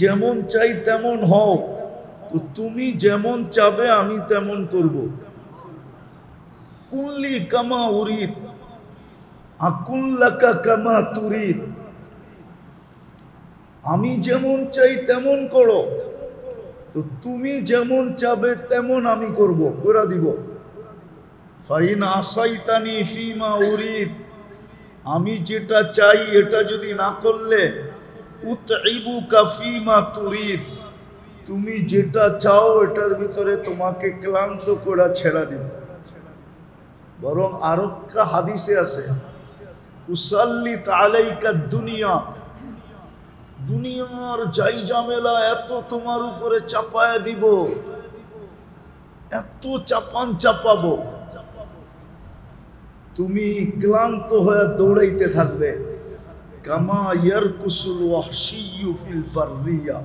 যেমন চাই তেমন হও, তো তুমি যেমন চাবে আমি তেমন করব। কুল্লি কামা উরিদ আকুল্লাকা কামা তুরিদ। আমি যেমন চাই তেমন করো, তো তুমি যেমন চাবে তেমন আমি করব, করে দিব। ফাইন আসাইতানি ফিমা উরিদ, আমি যেটা চাই এটা যদি না করলে তুমি যেটা চাও, এটার ভিতরে তোমাকে ক্লান্ত করে ছেড়া দিব। বরং আরোগ্য হাদিসে আছে, উসাল্লিত দুনিয়া। দুনিয়ার যাই ঝামেলা এত তোমার উপরে চাপায়া দিব, এত চাপান চাপাবো। তুমি ক্লান্ত হয়ে দৌড়াইতে থাকবে। কামা ইয়ারকুসুল ওয়াহশিয়ু ফিল বাররিয়া।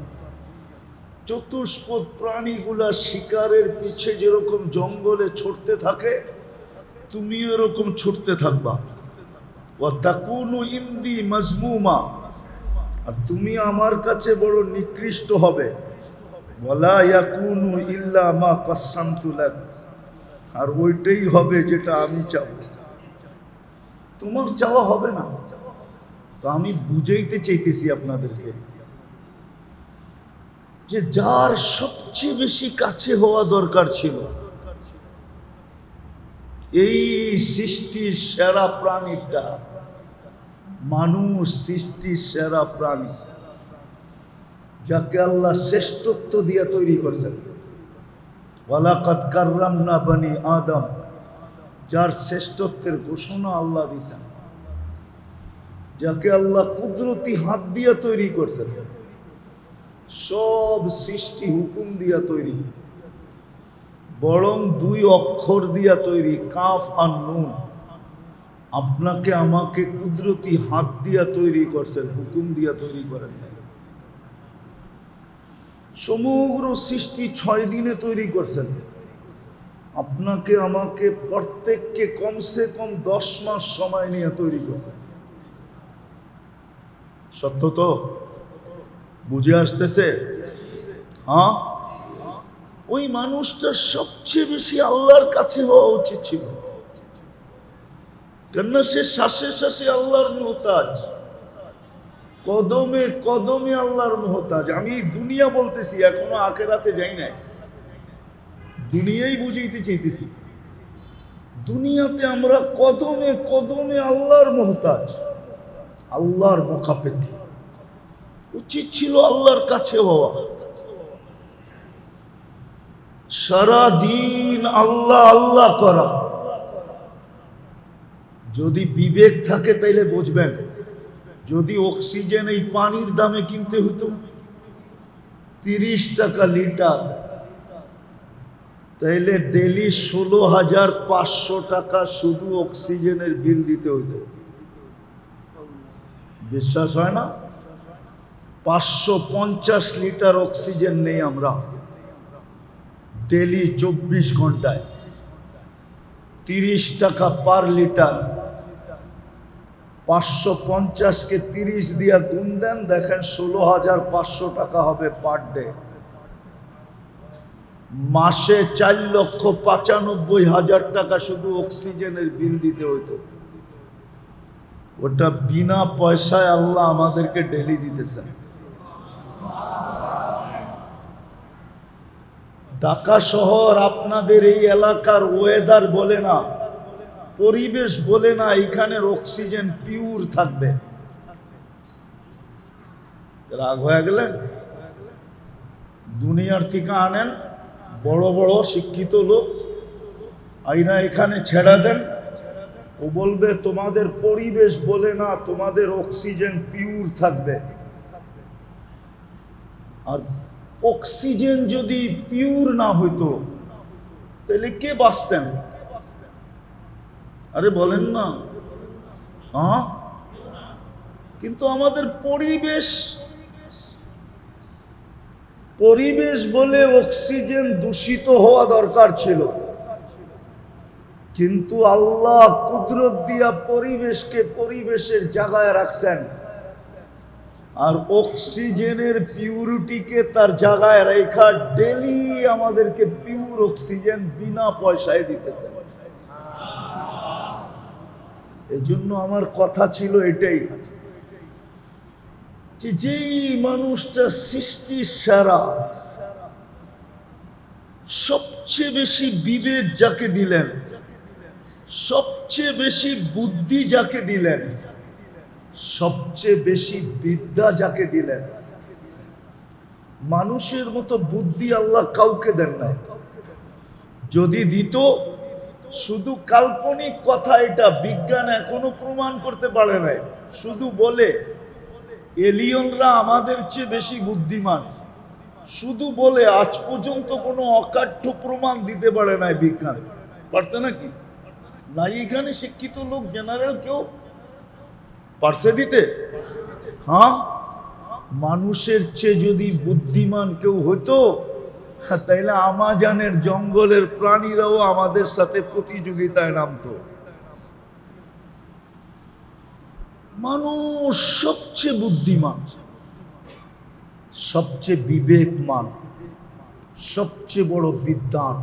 চতুষ্পদ প্রাণীগুলা শিকারের পিছে যেরকম জঙ্গলে ছুটতে থাকে তুমি এরকম ছুটতে থাকবা। ওয়া তাকুনু ইন্দি মাজমুমা। আর তুমি আমার কাছে বড় নিকৃষ্ট হবে। ওয়ালা ইয়াকুনু ইল্লা মা কাসসামতু লাক। আর ওইটাই হবে যেটা আমি চাবো। তোমার চাওয়া হবে না। তো আমি বুঝাইতে চাইতেছি আপনাদেরকে যে যার সবচেয়ে বেশি কাছে হওয়া দরকার ছিল, এই সৃষ্টির সেরা প্রাণীটা, মানুষ সৃষ্টির সেরা প্রাণী, যাকে আল্লাহ শ্রেষ্ঠত্ব দিয়ে তৈরি করছেন। ওয়ালাকাত কাররাম না বানি আদম, যার শ্রেষ্ঠত্বের ঘোষণা আল্লাহ দিয়েছেন। যাকে আল্লাহ কুদরতি হাত দিয়া তৈরি করছেন। সব সৃষ্টি হুকুম দিয়া তৈরি। বরং দুই অক্ষর দিয়া তৈরি, কাফ আর নুন। আপনাকে আমাকে কুদরতি হাত দিয়া তৈরি করছেন, হুকুম দিয়া তৈরি করেন সমগ্র সৃষ্টি ছয় দিনে তৈরি করছেন। আপনাকে আমাকে প্রত্যেককে কমসে কম দশ মাস সময় নিয়ে তৈরি করছেন। সত্য তো? বুঝে আসতেছে? হ্যাঁ? ওই মানুষটা সবচেয়ে বেশি আল্লাহর কাছে হওয়া উচিত ছিল। কেননা সে শ্বাসে শ্বাসে আল্লাহর মোহতাজ। কদমে কদমে আল্লাহর মোহতাজ। আমি দুনিয়া বলতেছি, এখনও আখেরাতে যাই নাই। দুনিয়াই বুঝাইতে চাইতেছি। দুনিয়াতে আমরা কদমে কদমে আল্লাহর মোহতাজ। আল্লাহর মুখাপেক্ষী। উচিত ছিল আল্লাহর কাছে হওয়া। সারা দিন আল্লাহ আল্লাহ করা। যদি বিবেক থাকে তাইলে বুঝবেন। যদি অক্সিজেন এই পানির দামে কিনতে হতো তিরিশ টাকা লিটার, তাইলে ডেলি ষোলো হাজার পাঁচশো টাকা শুধু অক্সিজেনের বিল দিতে হতো বিশ্বাস হয় না? পাঁচশো পঞ্চাশ লিটার অক্সিজেন নেই আমরা। ডেলি চব্বিশ ঘন্টায়। তিরিশ টাকা পার লিটার। পাঁচশো পঞ্চাশকে তিরিশ দিয়া গুণ দেন, দেখেন ষোলো হাজার পাঁচশো টাকা হবে পার ডে। মাসে চার লক্ষ পঁচানব্বই হাজার টাকা শুধু অক্সিজেনের বিল দিতে হইতো। ওটা বিনা পয়সায় আল্লাহ আমাদেরকে ডেলি দিতেছেন ঢাকা শহর আপনাদের এই এলাকার ওয়েদার বলে না, পরিবেশ বলে না এখানের অক্সিজেন পিওর থাকবে। রাগ হয়ে গেলেন? দুনিয়ার থেকে আনেন, বড় বড় শিক্ষিত লোক, আইনা এখানে ছেড়া দেন। ও বলবে, তোমাদের পরিবেশ বলে না, তোমাদের অক্সিজেন পিওর থাকবে। আর অক্সিজেন যদি পিওর না হইতো, তাহলে কে বাঁচতেন? আরে বলেন না। হ্যাঁ কিন্তু আমাদের পরিবেশ পরিবেশ বলে অক্সিজেন দূষিত হওয়া দরকার ছিল। কিন্তু আল্লাহ কুদরত দিয়া পরিবেশকে পরিবেশের জায়গায় রাখছেন। আর অক্সিজেনের পিউরিটিকে তার জায়গায় রেখা ডেলি আমাদেরকে পিউর অক্সিজেন বিনা পয়সায় দিতেছে। এজন্য আমার কথা ছিল এটাই। যে যেই মানুষটা সৃষ্টির সারা, সবচেয়ে বেশি বিবেক যাকে দিলেন সবচেয়ে বেশি বুদ্ধি যাকে দিলেন, সবচেয়ে বেশি বিদ্যা যাকে দিলেন, মানুষের মতো বুদ্ধি আল্লাহ কাউকে দেন নাই। যদি দিত, শুধু কাল্পনিক কথা এটা, বিজ্ঞান এখনও প্রমাণ করতে পারে নাই। শুধু বলে, এলিয়নরা আমাদের চেয়ে বেশি বুদ্ধিমান। শুধু বলে, আজ পর্যন্ত কোনো অকাঠ্য প্রমাণ দিতে পারে নাই বিজ্ঞান। পারছে নাকি? নাই এখানে শিক্ষিত লোক জেনারেল কেউ? পার্সে দিতে? হ্যাঁ? মানুষের চেয়ে যদি বুদ্ধিমান কেউ হতো, তাইলে আমাজানের জঙ্গলের প্রাণীরাও আমাদের সাথে প্রতিযোগিতায় নামতো। মানুষ সবচেয়ে বুদ্ধিমান, সবচেয়ে বিবেকমান, সবচেয়ে বড় বিদ্যান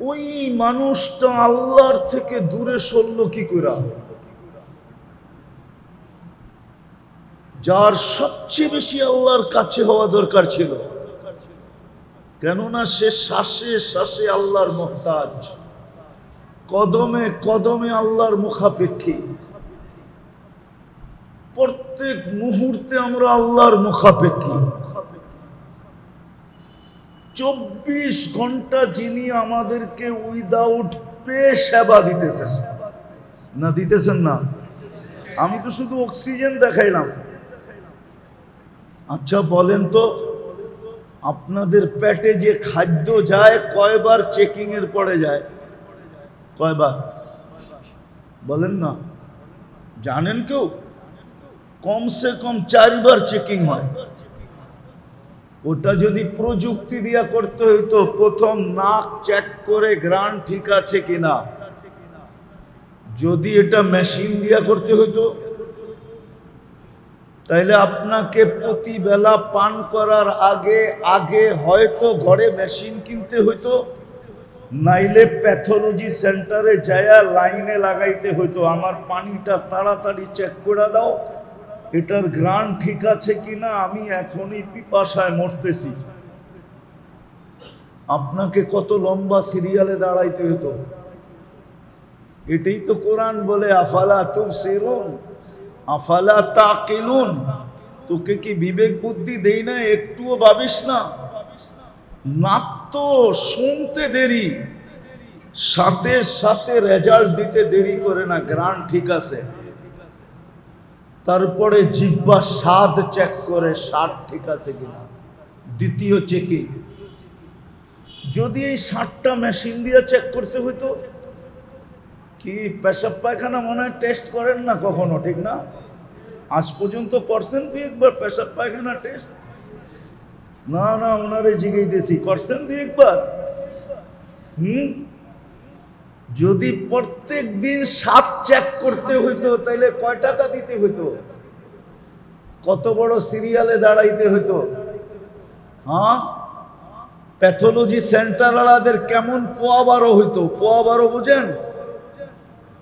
ওই মানুষটা আল্লাহর থেকে দূরে সরল কি করে যার সবচেয়ে বেশি আল্লাহর কাছে হওয়া দরকার ছিল। কেননা সে শ্বাসে শ্বাসে আল্লাহর মহতাজ। কদমে কদমে আল্লাহর মুখাপেক্ষী। প্রত্যেক মুহূর্তে আমরা আল্লাহর মুখাপেক্ষী। চব্বিশ ঘণ্টা যিনি আমাদেরকে উইদাউট পে সেবা দিতেছেন। না দিতেছেন না। আমি তো শুধু অক্সিজেন দেখাইলাম। আচ্ছা বলেন তো, আপনাদের পেটে যে খাদ্য যায়, কয়বার চেকিং এর পরে যায়? কয়বার? বলেন না। জানেন কেউ? কমসে কম চারবার চেকিং হয়। ওটা যদি প্রযুক্তি দিয়া করতে হইতো, প্রথম নাক চেক করে গ্রান ঠিক আছে কিনা। যদি এটা মেশিন দিয়া করতে হইতো, তাইলে আপনাকে প্রতিবেলা পান করার আগে আগে হয়তো ঘরে মেশিন কিনতে হইতো, নাইলে প্যাথোলজি সেন্টারে যায়া লাইনে লাগাইতে হইতো। আমার পানিটা তাড়াতাড়ি চেক করে দাও। এটার গ্রান ঠিক আছে কিনা আমি এখনই পিপাসায় মরতেছি। আপনাকে কত লম্বা সিরিয়ালে দাঁড়াইতে হতো এটাই তো কোরআন বলে, আফালা তুম সেরুন আফালা তাকিলুন। তোকে কি বিবেক বুদ্ধি দেই না? একটুও ভাবিস না। তো শুনতে দেরি। সাথে সাথে রেজাল্ট দিতে দেরি করে না। গ্রান ঠিক আছে। তারপরে জিব্বা স্বাদ চেক করে স্বাদ ঠিক আছে কিনা। দ্বিতীয় চেকিং যদি এই ষাটটা মেশিন দিয়ে চেক করতে হইতো, কি পেশাব পায়খানা মনে হয় টেস্ট করেন না কখনো, ঠিক না? আজ পর্যন্ত করছেন কি একবার পেশাব পায়খানা টেস্ট না না, ওনারে জিগাইতেছি। করছেন তুই একবার? হুম? যদি প্রত্যেক দিন সাত চেক করতে হইতো, তাইলে কয় টাকা দিতে হইতো? কত বড় সিরিয়ালে দাঁড়াইতে হইতো? হ্যাঁ? প্যাথোলজি সেন্টারওয়ালাদের কেমন পোয়া বারো হইতো? পোয়া বারো বুঝেন?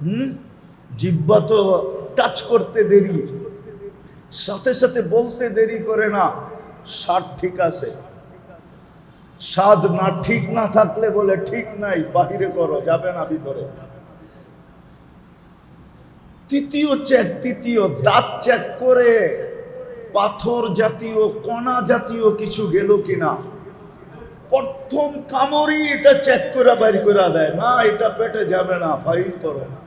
হুম? জিব্বা তো টাচ করতে দেরি। সাথে সাথে বলতে দেরি করে না। স্বাদ ঠিক আছে। স্বাদ না ঠিক না থাকলে বলে, ঠিক নাই, বাহিরে করো, যাবে না ভিতরে। তৃতীয় চেক তৃতীয় দাঁত চেক করে পাথর জাতীয়, কণা জাতীয় কিছু গেল কিনা? প্রথম কামড়ই এটা চেক করে বাইর করে দেয়, না, এটা পেটে যাবে না ফাইল করো। না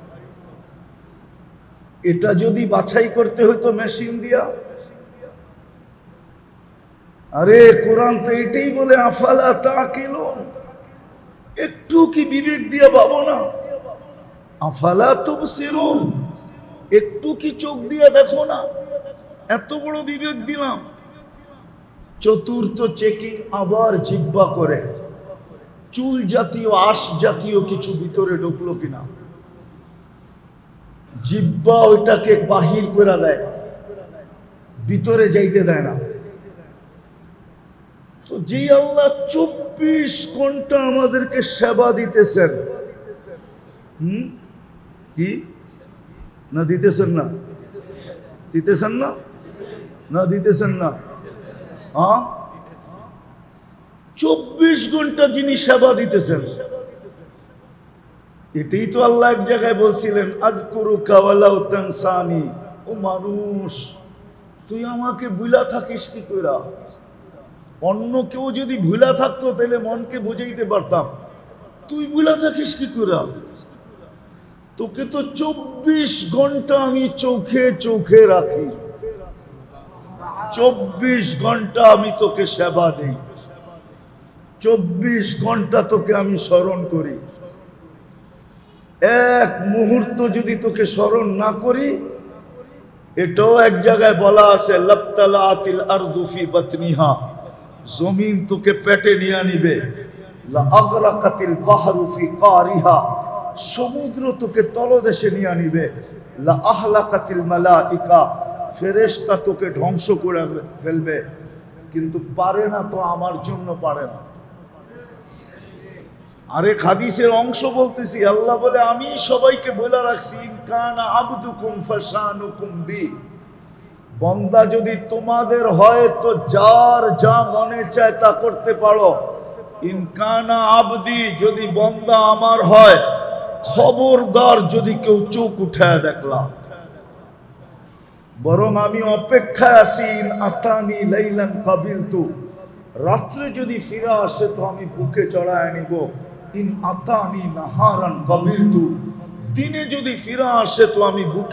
এটা যদি বাছাই করতে হতো মেশিন দিয়া আরে কোরআন তো এটাই বলে, আফালা তা কেল একটু কি বিবেক দিয়া পাবো না? আফালা তো সেরুন একটু কি চোখ দিয়া দেখো না? এত বড় বিবেক দিলাম। চতুর্থ চেকিং আবার জিব্বা করে। চুল জাতীয়, আশ জাতীয় কিছু ভিতরে ঢুকলো কিনা? জিব্বা ওইটাকে বাহির করে দেয়। ভিতরে যাইতে দেয় না। তো যেই আল্লাহ চব্বিশ ঘণ্টা আমাদেরকে সেবা দিতেছেন। হুম? কি? না, দিতেছেন না। দিতেছেন না? না, দিতেছেন না। হ্যাঁ? চব্বিশ ঘণ্টা যিনি সেবা দিতেছেন। এটাই তো আল্লাহ এক জায়গায় বলছিলেন আদকুরু কাওয়ালাউ তানসানি। ও মানুষ, তুই আমাকে বুলা থাকিস কি কইরা? অন্য কেউ যদি ভুলা থাকতো, তাহলে মনকে বুঝাইতে পারতাম। তুই ভুলা থাকিস কি কইরা তোকে তো চব্বিশ ঘণ্টা আমি চোখে চোখে রাখি। চব্বিশ ঘণ্টা আমি তোকে সেবা দিই। চব্বিশ ঘণ্টা তোকে আমি স্মরণ করি। এক মুহূর্ত যদি তোকে স্মরণ না করি, এটাও এক জায়গায় বলা আছে লপ্তালা আতিল আর দুফি বতনিহা। জমিন তোকে পেটে নিয়ে নিবে আগরাকাতিল বাহারুফি সমুদ্র তোকে তলদেশে নিয়ে নিবে লা আহলাকাতিল মালাইকা। তোকে ধ্বংস করে ফেলবে। কিন্তু পারে না তো আমার জন্য পারে না। আরে হাদিসের অংশ বলতেছি, আল্লাহ বলে, আমি সবাইকে বলে রাখছি ইনকান আবদুকুম ফাশানুকুম বি। বন্দা যদি তোমাদের হয় তো যার যা মনে চায় তা করতে পারো। ইনকানা আবদি যদি বন্দা আমার হয়, খবরদার যদি কেউ চোখ উঠায় দেখলাম বরং আমি অপেক্ষায় আছি, ইন আতানি লাইলান কাবিলতু। রাত্রে যদি ফিরে আসে তো আমি বুকে চড়ায় নিব। ইন আতানি নাহারান কাবিলতু। দিনে যদি ফিরে আসে তো আমি বুকে